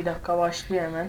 Bir dakika başlıyor hemen.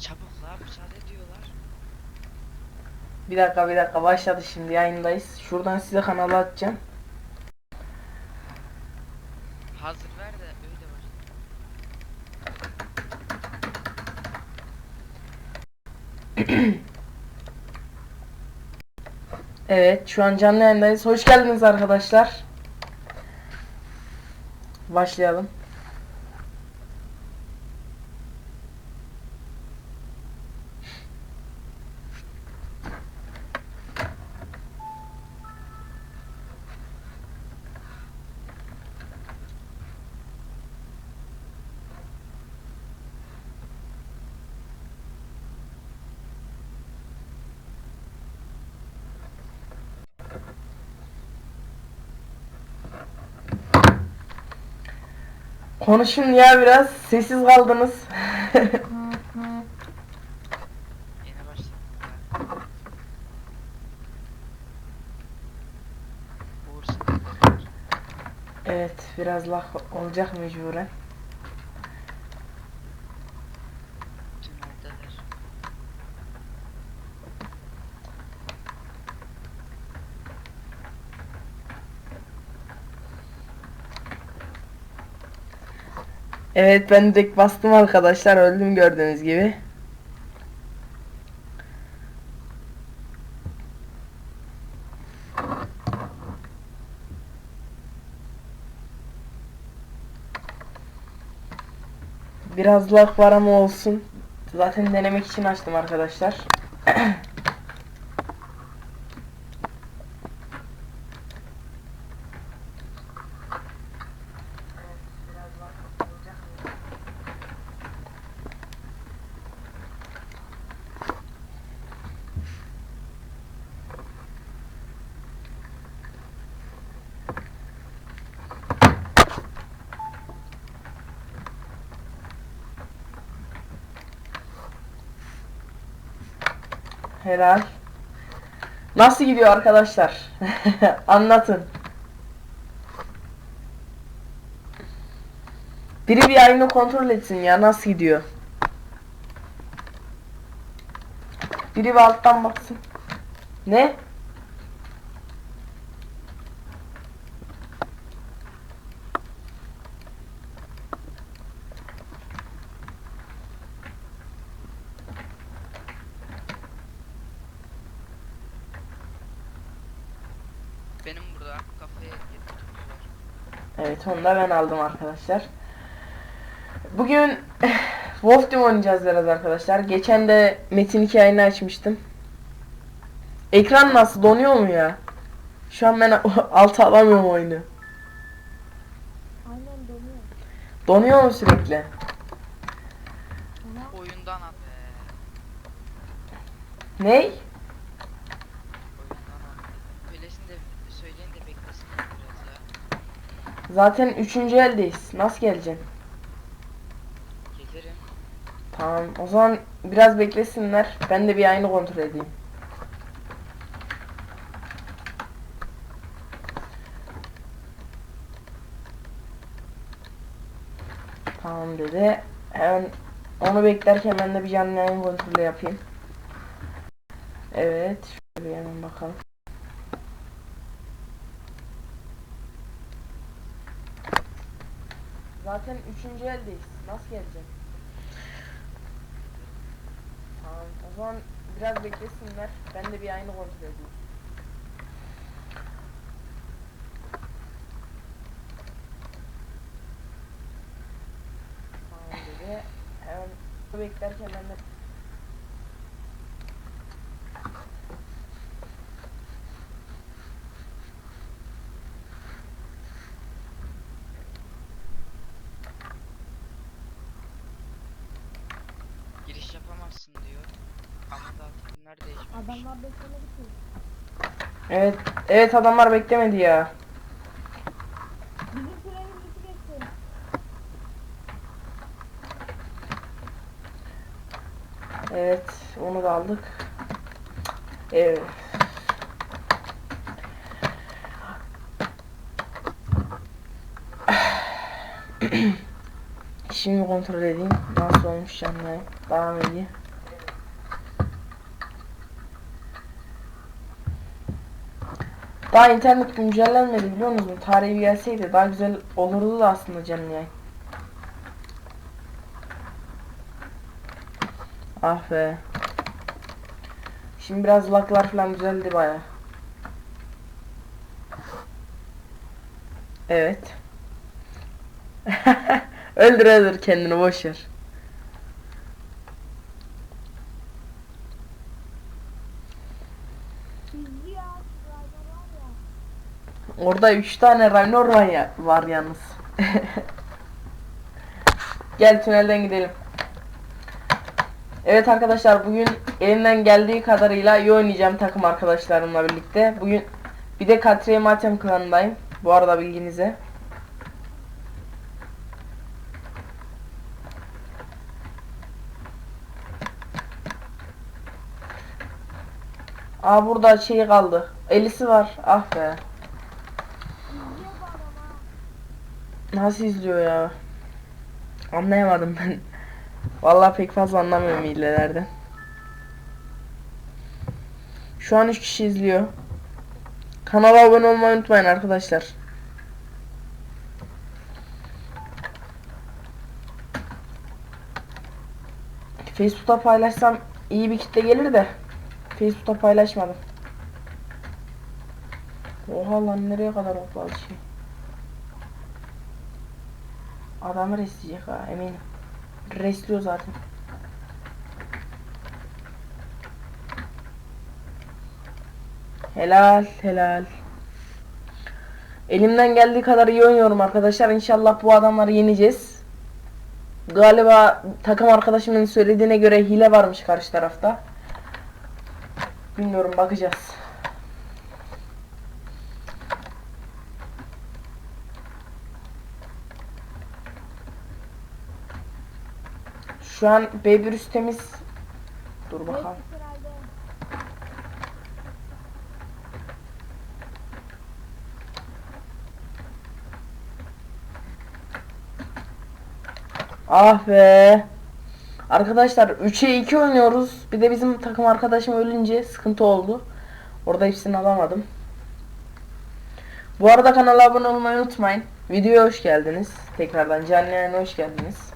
Çabuk la müsaade ediyorlar. Bir dakika bir dakika başladı şimdi yayındayız. Şuradan size kanalı atacağım. Hazır ver de öyle başla. Evet şu an canlı yayındayız. Hoş geldiniz arkadaşlar. Başlayalım. Konuşun ya biraz. Sessiz kaldınız. Yine başladık ya. Uğur sıkıntılar. evet biraz laf olacak mecburen. Evet ben direkt bastım arkadaşlar. Öldüm gördüğünüz gibi. Biraz lag var ama olsun. Zaten denemek için açtım arkadaşlar. Helal. Nasıl gidiyor arkadaşlar? Anlatın. Biri bir yayını kontrol etsin ya nasıl gidiyor? Biri bir alttan baksın. Ne? Benim burada kafaya. Evet onu da ben aldım arkadaşlar. Bugün Wolf Team oynayacağız biraz arkadaşlar. Geçen de Metin 2 yayını açmıştım. Ekran nasıl donuyor mu ya? Şu an ben altı alamıyorum oyunu. Aynen dönüyor. Donuyor mu sürekli? Oyundan at be. Ney? Oyundan at. Öylesin de söyleyin de beklesin biraz ya. Zaten üçüncü eldeyiz. Nasıl geleceksin? Gelirim. Tamam o zaman biraz beklesinler. Ben de bir yayını kontrol edeyim. Tamam dedi. Hemen onu beklerken ben de bir canlı yayın kontrolü yapayım. Evet. Şöyle hemen bakalım. Zaten üçüncü eldeyiz. Nasıl geleceksin? Tamam. O zaman biraz beklesinler. Ben de bir yayını kontrol edeyim. Tamam dedi. Hemen beklerken ben de adamlar beklemedi ki. Evet, evet adamlar beklemedi ya. Bizim süremiz bitti geçti. Evet, onu da aldık. Evet. Şimdi kontrol edeyim. Nasıl olmuş canlı. Devam edeyim. Daha internet güncellenmedi biliyor musunuz? Tarihi gelseydi daha güzel olurdu da aslında canlı yayın. Ah be. Şimdi biraz laglar falan düzeldi baya. Evet. öldür öldür kendini boş ver. İzliyor. Radyo var ya. Orada 3 tane Raynor var, ya, var yalnız. Gel tünelden gidelim. Evet arkadaşlar bugün elimden geldiği kadarıyla iyi oynayacağım takım arkadaşlarımla birlikte. Bugün bir de Katriye Matem klanındayım. Bu arada bilginize. Aa burada şey kaldı. Elisi var. Ah be. İzliyor bu adam ha. Nasıl izliyor ya? Anlayamadım ben. Vallahi pek fazla anlamıyorum hilelerden. Şu an 3 kişi izliyor. Kanala abone olmayı unutmayın arkadaşlar. Facebook'ta paylaşsam iyi bir kitle gelir de Facebook'ta paylaşmadım. Oha lan nereye kadar hopladı şey. Adamı resleyecek ha eminim. Resliyor zaten. Helal helal. Elimden geldiği kadar iyi oynuyorum arkadaşlar. İnşallah bu adamları yeneceğiz. Galiba takım arkadaşımın söylediğine göre hile varmış karşı tarafta. Bilmiyorum bakacağız. Şu an B1 temiz. Dur bakalım. Ah be. Arkadaşlar 3'e 2 oynuyoruz. Bir de bizim takım arkadaşım ölünce sıkıntı oldu. Orada hepsini alamadım. Bu arada kanala abone olmayı unutmayın. Videoya hoş geldiniz. Tekrardan canlı yayına hoş geldiniz.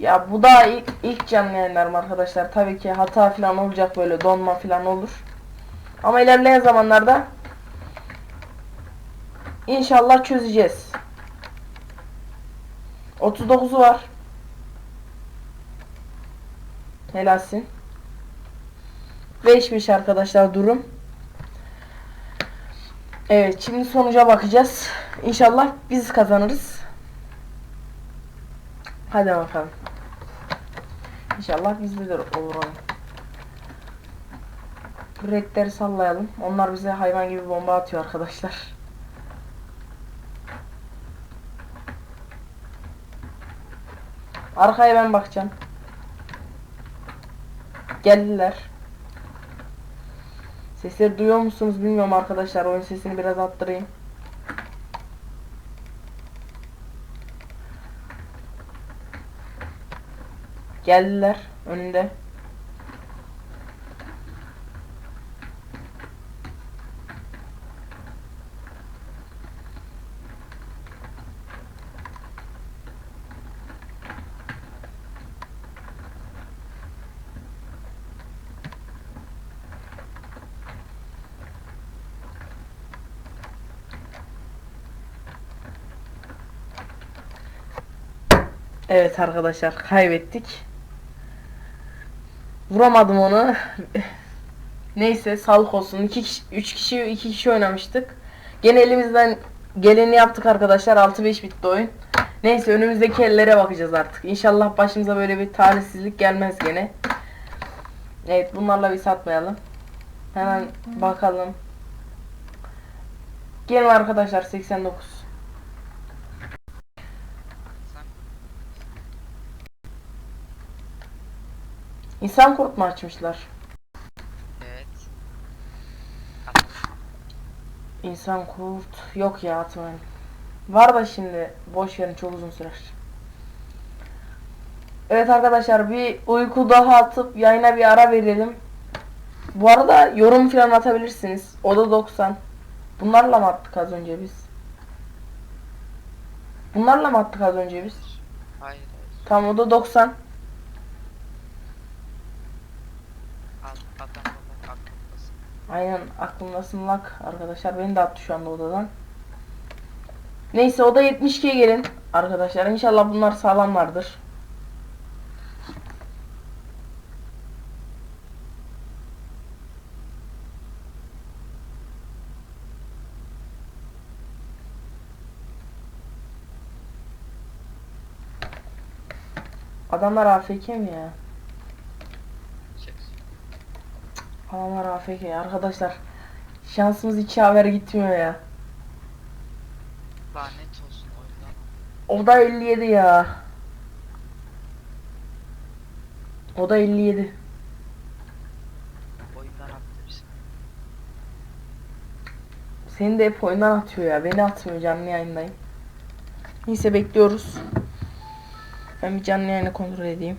Ya bu da ilk, ilk canlı yayınlarım arkadaşlar. Tabii ki hata falan olacak böyle donma falan olur. Ama ilerleyen zamanlarda inşallah çözeceğiz. 39'u var. Helalsin. 5-5 arkadaşlar durum. Evet şimdi sonuca bakacağız. İnşallah biz kazanırız. Hadi bakalım. İnşallah de olur oyun. Redleri sallayalım. Onlar bize hayvan gibi bomba atıyor arkadaşlar. Arkaya ben bakacağım. Geldiler. Sesleri duyuyor musunuz bilmiyorum arkadaşlar. Oyun sesini biraz arttırayım. Geldiler önünde. Evet arkadaşlar kaybettik. Vuramadım onu. Neyse sağlık olsun. 2 kişi 3 kişi 2 kişi oynamıştık. Gene elimizden geleni yaptık arkadaşlar. 6-5 bitti oyun. Neyse önümüzdeki ellere bakacağız artık. İnşallah başımıza böyle bir talihsizlik gelmez gene. Evet bunlarla bir satmayalım. Hemen bakalım. Gelin arkadaşlar 89. İnsan korkma açmışlar. Evet. İnsan kurt yok ya atmayın. Var da şimdi boş verin çok uzun sürer. Evet arkadaşlar bir uyku daha atıp yayına bir ara verelim. Bu arada yorum falan atabilirsiniz. Oda 90. Bunlarla mı attık az önce biz? Bunlarla mı attık az önce biz? Hayır. hayır. Tamam oda 90. Aynen aklımdasın lak arkadaşlar. Beni de attı şu anda odadan. Neyse o da 72'ye gelin arkadaşlar. İnşallah bunlar sağlamlardır. Adamlar AFK mi ya? Adamlar AFK arkadaşlar. Şansımız hiç haber gitmiyor ya. Lanet olsun oyundan. O da 57 ya. O da 57. Oyundan attı bizi. Seni de hep oyundan atıyor ya. Beni atmıyor canlı yayındayım. Neyse bekliyoruz. Ben bir canlı yayını kontrol edeyim.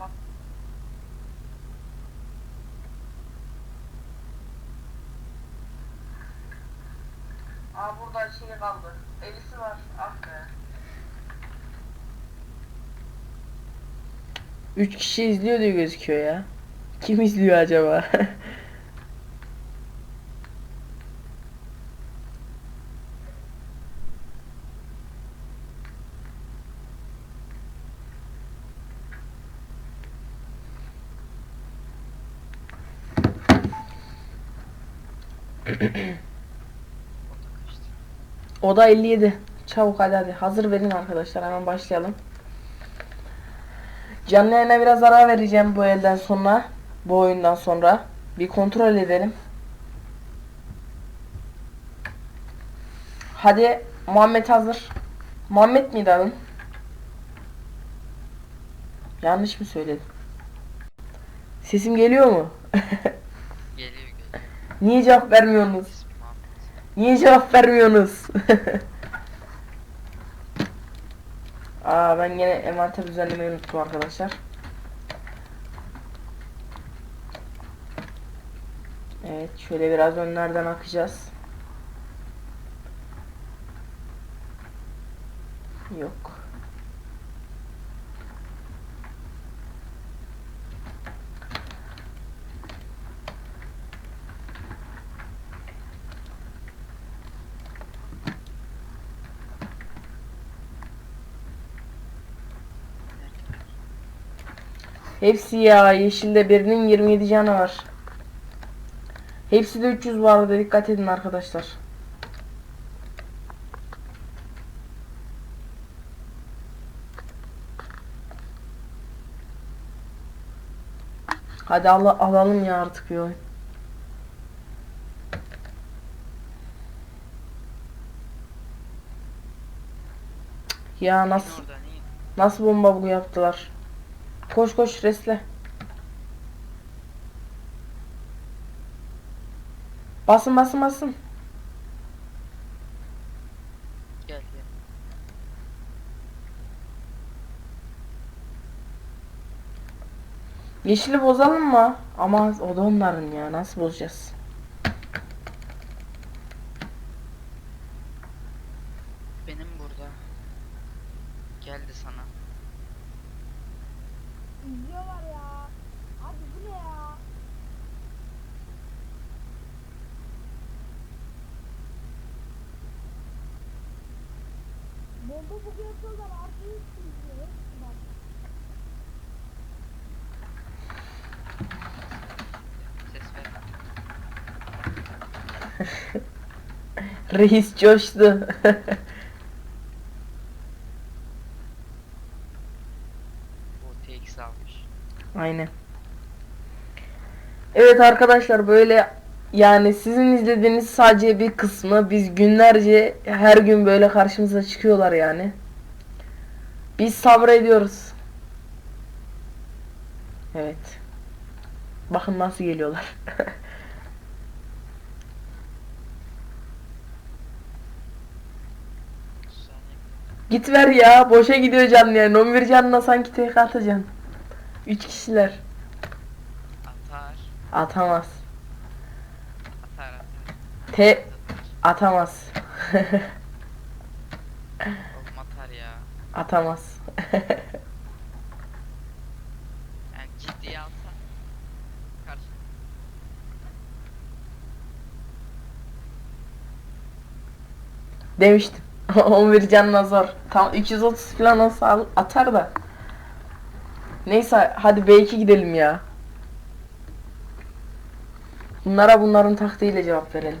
Bak. Aa burada şey kaldı. Elisi var. Ah be. Üç kişi izliyor diye gözüküyor ya. Kim izliyor acaba? O da kaçtı. O da 57. Çabuk hadi hadi. Hazır verin arkadaşlar. Hemen başlayalım. Canlı yayına biraz ara vereceğim bu elden sonra. Bu oyundan sonra. Bir kontrol edelim. Hadi Muhammed hazır. Muhammed miydi adın? Yanlış mı söyledim? Sesim geliyor mu? Niye cevap vermiyorsunuz? Niye cevap vermiyorsunuz? Aa ben yine envanter düzenlemeyi unuttum arkadaşlar. Evet şöyle biraz önlerden akacağız. Yok. Hepsi ya yeşilde birinin 27 canı var. Hepsi de 300 bu arada dikkat edin arkadaşlar. Hadi al alalım ya artık bir. Ya nasıl nasıl bomba bu yaptılar? Koş koş resle. Basın basın basın. Gel gel. Yeşili bozalım mı? Ama o da onların ya. Nasıl bozacağız? Benim burada. Geldi sana. İzliyorlar ya. Abi bu ne ya? Bomba bu yapıyorlar artık hiç izliyor. Hepsi bak. Ses verme. Reis coştu. O TX almış. Aynen. Evet arkadaşlar böyle yani sizin izlediğiniz sadece bir kısmı biz günlerce her gün böyle karşımıza çıkıyorlar yani. Biz sabrediyoruz. Evet. Bakın nasıl geliyorlar. Git ver ya. Boşa gidiyor canlı yani. 11 canına sanki tek atacaksın. 3 kişiler. Atar. Atamaz. Atar atar. Te atamaz. Oğlum atar ya. atamaz. Yani ciddiye alsa. Karşı. Demiştim. 11 canına zor. Tam 230 falan olsa atar da. Neyse hadi B2 gidelim ya. Bunlara bunların taktiğiyle cevap verelim.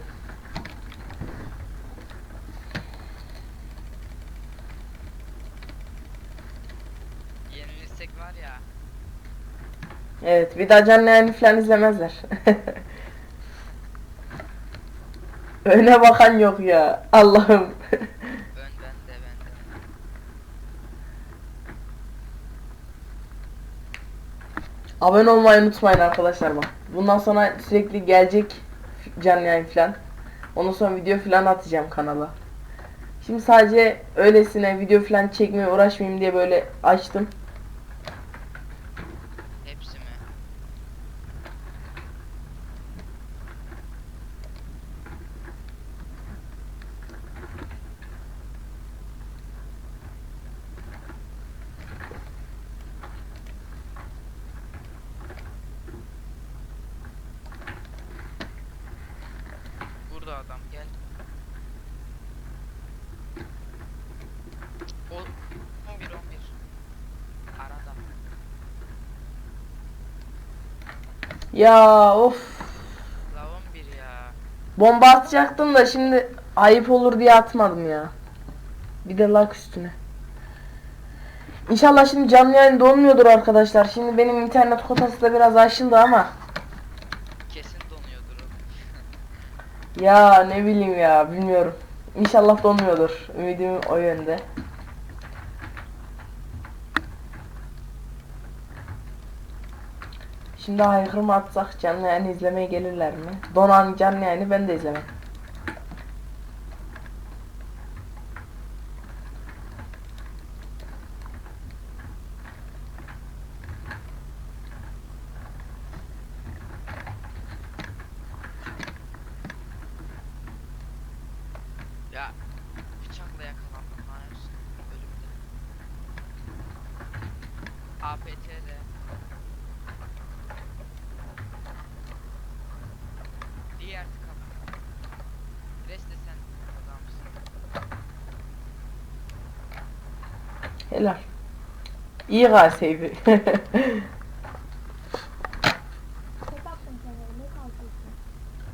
Yenilirsek var ya. Evet bir daha canlı yayını falan izlemezler. Öne bakan yok ya. Allah'ım. Abone olmayı unutmayın arkadaşlar bak. Bundan sonra sürekli gelecek canlı yayın falan. Ondan sonra video falan atacağım kanala. Şimdi sadece öylesine video falan çekmeye uğraşmayayım diye böyle açtım. Hepsi mi? Burada adam gel. O 11 11. Arada. Ya of. La 11 ya. Bomba atacaktım da şimdi ayıp olur diye atmadım ya. Bir de lak üstüne. İnşallah şimdi canlı yayın donmuyordur arkadaşlar. Şimdi benim internet kotası da biraz aşıldı ama. Kesin donuyordur. Ya ne bileyim ya bilmiyorum. İnşallah donmuyordur. Ümidim o yönde. Şimdi haykırı mı atsak canlı yayını izlemeye gelirler mi? Donan canlı yayını ben de izlemem. Ya. APT'de. Helal. İyi galiba.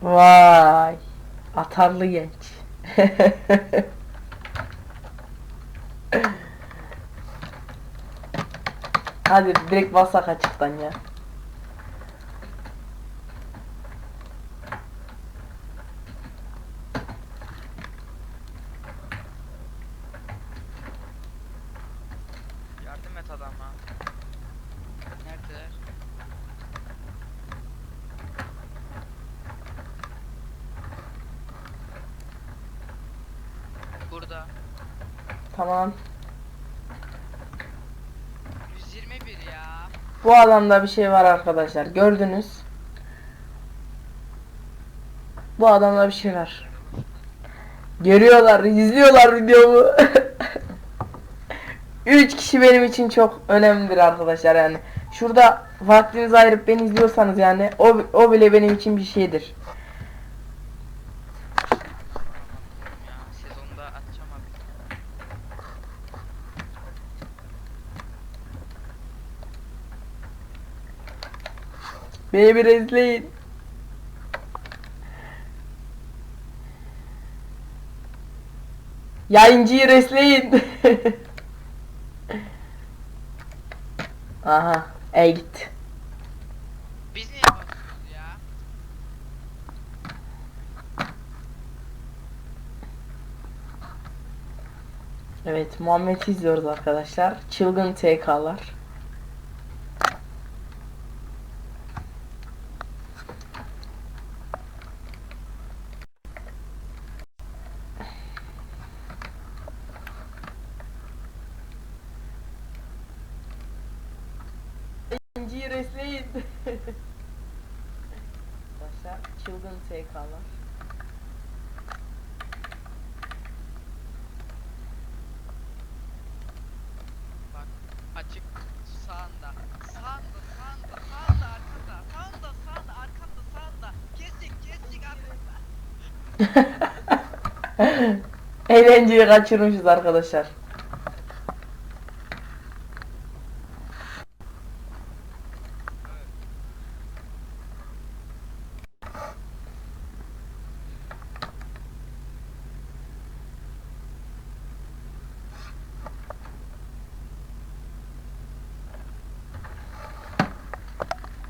Vay. Atarlı genç. Hadi direkt basak açıktan ya. Tamam. 121 ya. Bu adamda bir şey var arkadaşlar. Gördünüz. Bu adamda bir şey var. Görüyorlar, izliyorlar videomu. Üç kişi benim için çok önemlidir arkadaşlar yani. Şurada vaktinizi ayırıp beni izliyorsanız yani o, o bile benim için bir şeydir. Beni bir izleyin. Yayıncıyı resleyin. Aha. E git. Biz niye ya? Evet Muhammed izliyoruz arkadaşlar. Çılgın TK'lar. İnciyi resleyin. Arkadaşlar çılgın TK'lar. Bak açık sağında. Sağında sağında sağında arkanda. Sağında sağında arkanda sağında. Kesik kesik arkanda. Eğlenceyi kaçırmışız arkadaşlar.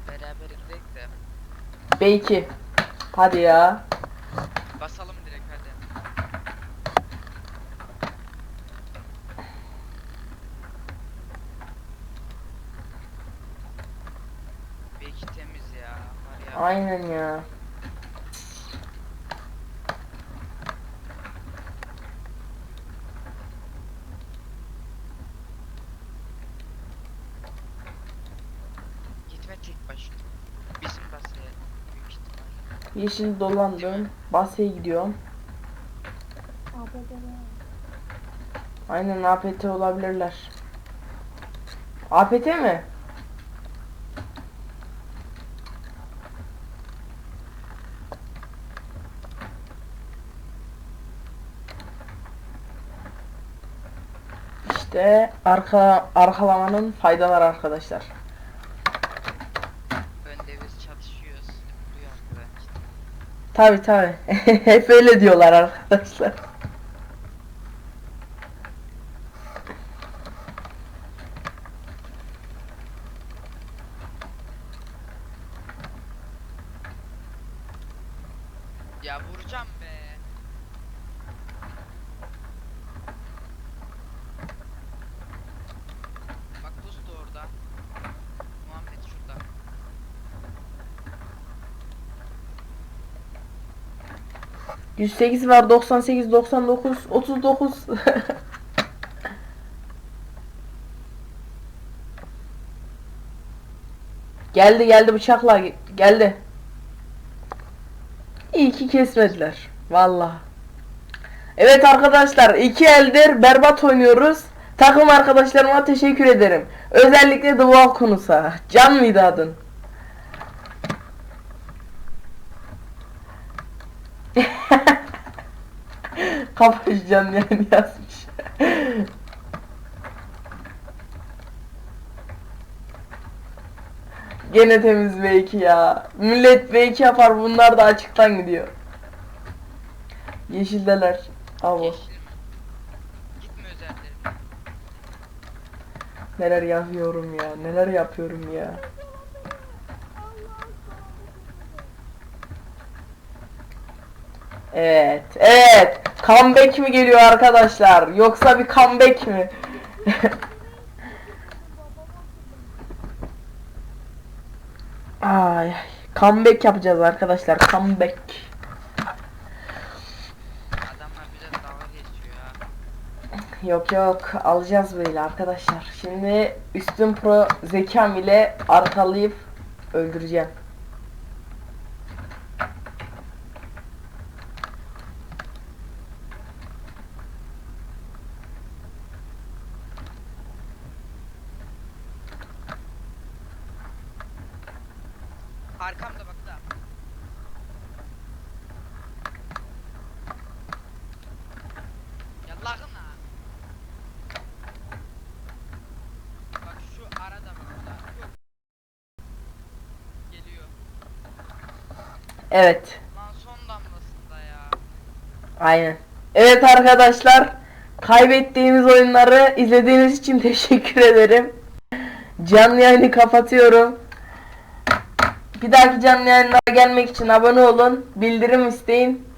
Beraber gidelim de B2. Hadi ya. basalım direkt hadi. Belki temiz ya. Var ya. Aynen ya. Gitme tek başına. Bizim basaya büyük ihtimal. Yeşil dolandım. Basya gidiyorum. Aynen APT olabilirler. APT mi? İşte arka arkalamanın faydaları arkadaşlar. Önde biz çatışıyoruz. Duyuyor arkadaş. Tabi tabi. Hep öyle diyorlar arkadaşlar. Ya vuracağım be. Bak buz da orada. Muhammed şurada. Hı. 108 var 98 99 39 Geldi geldi bıçakla ge- geldi. İyi ki kesmediler. Vallahi. Evet arkadaşlar iki eldir berbat oynuyoruz. Takım arkadaşlarıma teşekkür ederim. Özellikle The Volkanus'a. Can mıydı adın? Kapışacağım yani yazmış. Gene temiz V2 ya. Millet V2 yapar bunlar da açıktan gidiyor. Yeşildeler. Özellerine. Neler yapıyorum ya. Neler yapıyorum ya. Evet. Evet. Comeback mi geliyor arkadaşlar? Yoksa bir comeback mi? Ay, comeback yapacağız arkadaşlar. Comeback. Yok yok alacağız böyle arkadaşlar. Şimdi üstün pro zekam ile arkalayıp öldüreceğim. Arkamda bak da. Yallahın ha. Bak şu arada bak da. Yok. Geliyor. Evet. Lan son damlasında ya. Aynen. Evet arkadaşlar. Kaybettiğimiz oyunları izlediğiniz için teşekkür ederim. Canlı yayını kapatıyorum. Bir dahaki canlı yayınlara gelmek için abone olun. Bildirim isteyin.